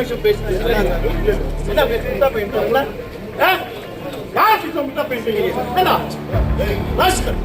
அனாவசியம் பேசினா என்ன பேசுறா பெயிண்ட் யார் சுத்தம் பெயிண்ட் என்ன ராஸ்கல்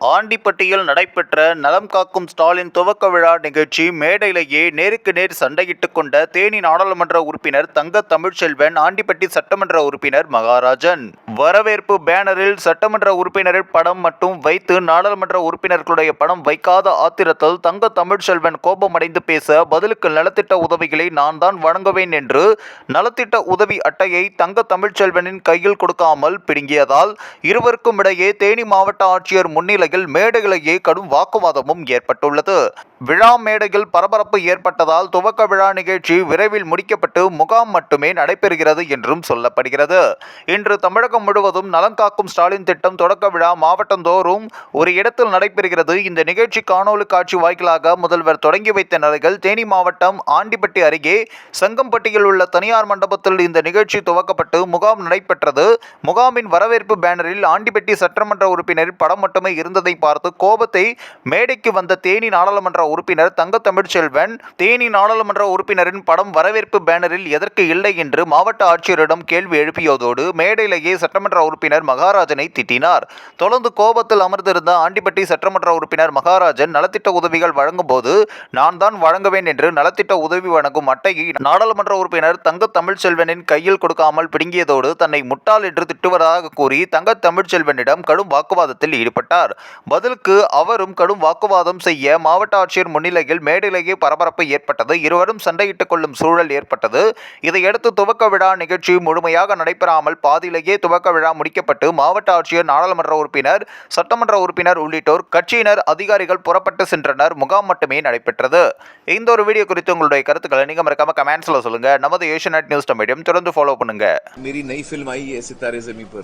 ஆண்டிப்பட்டியில் நடைபெற்ற நலம் காக்கும் ஸ்டாலின் துவக்க விழா நிகழ்ச்சி மேடையிலேயே நேருக்கு நேர் சண்டையிட்டுக் கொண்ட தேனி நாடாளுமன்ற உறுப்பினர் தங்க தமிழ்ச்செல்வன் ஆண்டிப்பட்டி சட்டமன்ற உறுப்பினர் மகாராஜன். வரவேற்பு பேனரில் சட்டமன்ற உறுப்பினரின் படம் மட்டும் வைத்து நாடாளுமன்ற உறுப்பினர்களுடைய படம் வைக்காத ஆத்திரத்தில் தங்க தமிழ்ச்செல்வன் கோபமடைந்து பேச பதிலுக்கு நலத்திட்ட உதவிகளை நான் தான் வழங்குவேன் என்று நலத்திட்ட உதவி அட்டையை தங்க தமிழ்ச்செல்வனின் கையில் கொடுக்காமல் பிடுங்கியதால் இருவருக்கும் இடையே தேனி மாவட்ட ஆட்சியர் முன்னிலையில் மேடையிலேயே கடும் வாக்குவாதமும் ஏற்பட்டுள்ளது. விழா மேடையில் பரபரப்பு ஏற்பட்டதால் துவக்க விழா நிகழ்ச்சி விரைவில் முடிக்கப்பட்டு முகாம் மட்டுமே நடைபெறுகிறது என்றும் சொல்லப்படுகிறது. இன்று தமிழகம் முழுவதும் நலங்காக்கும் ஸ்டாலின் திட்டம் தொடக்க விழா மாவட்டந்தோறும் ஒரு இடத்தில் நடைபெறுகிறது. இந்த நிகழ்ச்சி காணொலி காட்சி வாயிலாக முதல்வர் தொடங்கி வைத்த நிலையில் தேனி மாவட்டம் ஆண்டிப்பட்டி அருகே சங்கம்பட்டியில் உள்ள தனியார் மண்டபத்தில் இந்த நிகழ்ச்சி துவக்கப்பட்டு முகாம் நடைபெற்றது. முகாமின் வரவேற்பு பேனரில் ஆண்டிப்பட்டி சட்டமன்ற உறுப்பினர் படம் மட்டுமே இருந்த பார்த்து கோபத்தை மேடைக்கு வந்த தேனி நாடாளுமன்ற உறுப்பினர் தங்க தமிழ்ச்செல்வன் தேனி நாடாளுமன்ற உறுப்பினரின் படம் வரவேற்பு பேனரில் எதற்கு இல்லை என்று மாவட்ட ஆட்சியரிடம் கேள்வி எழுப்பியதோடு மேடையிலேயே சட்டமன்ற உறுப்பினர் மகாராஜனை திட்டினார். தொடர்ந்து கோபத்தில் அமர்ந்திருந்த ஆண்டிப்பட்டி சட்டமன்ற உறுப்பினர் மகாராஜன் நலத்திட்ட உதவிகள் வழங்கும் போது நான் தான் வழங்குவேன் என்று நலத்திட்ட உதவி வழங்கும் அட்டையை நாடாளுமன்ற உறுப்பினர் தங்க தமிழ்ச்செல்வனின் கையில் கொடுக்காமல் பிடுங்கியதோடு தன்னை முட்டாள் என்று திட்டுவதாக கூறி தங்க தமிழ்ச்செல்வனிடம் கடும் வாக்குவாதத்தில் ஈடுபட்டார். பதிலுக்கு அவரும் கடும் வாக்குவாதம் செய்ய மாவட்ட ஆட்சியர் முன்னிலையில் மேடையிலேயே பரபரப்பு ஏற்பட்டது இருவரும் சண்டையிட்டுக் கொள்ளும் சூழல் ஏற்பட்டது இதையடுத்து துவக்க விழா நிகழ்ச்சி முழுமையாக நடைபெறாமல் பாதியிலேயே துவக்க விழா முடிக்கப்பட்டு மாவட்ட ஆட்சியர் நாடாளுமன்ற உறுப்பினர் சட்டமன்ற உறுப்பினர் உள்ளிட்டோர் கட்சியினர் அதிகாரிகள் புறப்பட்டு சென்றனர் முகாம் மட்டுமே நடைபெற்றது இந்த ஒரு வீடியோ குறித்து உங்களுடைய கருத்துக்களை நீங்க மறக்காம கமெண்ட்ஸ்ல சொல்லுங்க நமது ஏஷியநெட் நியூஸ் மீடியம் தொடர்ந்து ஃபாலோ பண்ணுங்க मेरी नई फिल्म आई है सितारे जमी पर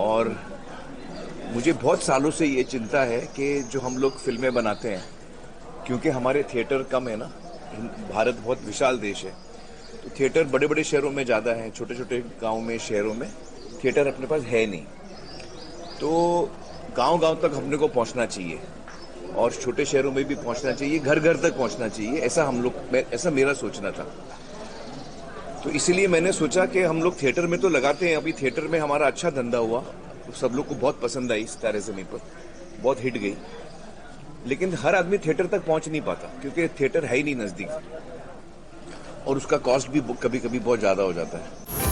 और मुझे बहुत सालों से ये चिंता है कि जो हम लोग फ़िल्में बनाते हैं, क्योंकि हमारे थिएटर कम है ना भारत बहुत विशाल देश है। तो थिएटर बड़े बड़े शहरों में ज़्यादा है छोटे छोटे गाँव में, शहरों में, थिएटर अपने पास है नहीं। तो गाँव गाँव तक हमने को पहुँचना चाहिए, और छोटे शहरों में भी पहुँचना चाहिए घर घर तक पहुँचना चाहिए, ऐसा हम लोग ऐसा मेरा सोचना था। तो इसीलिए मैंने सोचा कि हम लोग थिएटर में तो लगाते हैं, अभी थिएटर में हमारा अच्छा धंधा हुआ तो सब लोग को बहुत पसंद आई सितारे ज़मीन पर। बहुत हिट गई। लेकिन हर आदमी थिएटर तक पहुँच नहीं पाता, क्योंकि थिएटर है ही नहीं नज़दीक। और उसका कॉस्ट भी कभी कभी बहुत ज़्यादा हो जाता है।